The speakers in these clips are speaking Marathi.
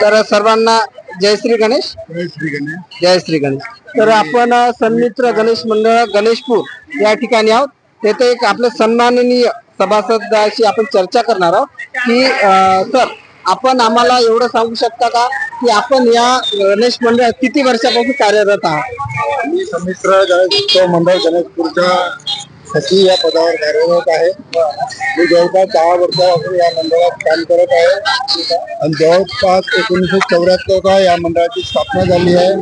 तर सर्वांना जय श्री गणेश. जय श्री गणेश. तर आपण सन्मित्र गणेश मंडळ गणेशपूर या ठिकाणी आहोत. तेथे एक आपले सन्माननीय सभासदाशी आपण चर्चा करणार आहोत की सर आपण आम्हाला एवढं सांगू शकता का की आपण या गणेश मंडळात किती वर्षापासून कार्यरत आहात? मी गणेश मंडळ गणेशपूरच्या सचिव या पदावर कार्यरत आहे. मी जवळपास दहा वर्षापासून या मंडळात काम करत आहे. आणि जवळपास एकोणीसशे चौऱ्याहत्तरचा या मंडळाची स्थापना झाली आहे.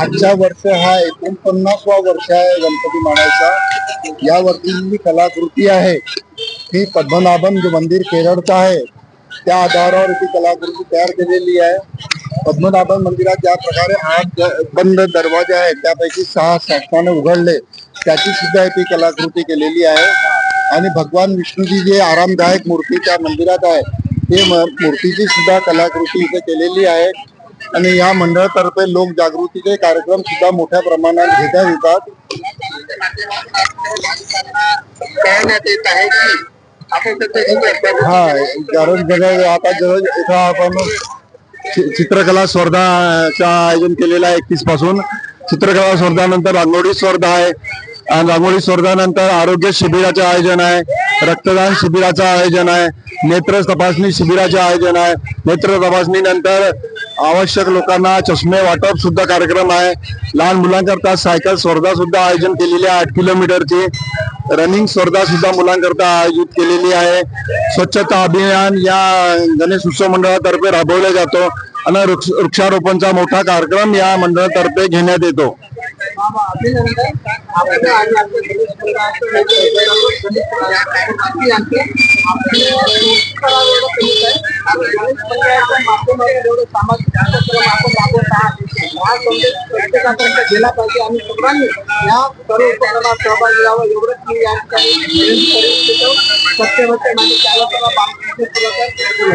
आजच्या वर्ष हा एकोणपन्नासवा वर्ष आहे गणपती मानायचा यावरती जी कलाकृती आहे ही पद्मनाभन जे मंदिर केरळचं आहे. त्या आधारावर ती कलाकृती तयार केलेली आहे पद्मनाभन मंदिरात ज्या प्रकारे आठ बंद दरवाजे आहेत त्यापैकी सहा शासनाने उघडले त्याची सुद्धा ती कलाकृती केलेली आहे. आणि भगवान विष्णूची जी आरामदायक मूर्ती त्या मंदिरात आहे ते म- मूर्तीची सुद्धा कलाकृती इथे केलेली आहे. आणि या मंडळातर्फे लोक जागृतीचे कार्यक्रम सुद्धा मोठ्या प्रमाणात घेण्यात येतात. हा कारण जर आता जर इथं आपण चित्रकला स्पर्धाचं आयोजन केलेलं आहे एकतीसपासून. चित्रकला स्पर्धानंतर रांगोळी स्पर्धा आहे. आणि रांगोळी स्पर्धानंतर आरोग्य शिबिराचे आयोजन आहे. रक्तदान शिबिराचं आयोजन आहे. नेत्र तपासणी शिबिराचे आयोजन आहे. नेत्र तपासणी नंतर आवश्यक लोकांना चष्मे वाटप सुद्धा कार्यक्रम आहे. लहान मुलांकरता सायकल स्पर्धा सुद्धा आयोजन केलेली आहे आठ किलोमीटरची. रनिंग स्पर्धा सुद्धा मुलांकरता आयोजित केलेली आहे. स्वच्छता अभियान या गणेश उत्सव मंडळातर्फे राबवला जातो आणि वृक्ष वृक्षारोपणचा मोठा कार्यक्रम या मंडळातर्फे घेण्यात येतो. अभिनंदन आपण हा संदेश प्रत्येकापर्यंत गेला पाहिजे आणि सर्वांनी या सर्व उपक्रमात सहभागी एवढंच मी या ठिकाणी विनंती चालकाला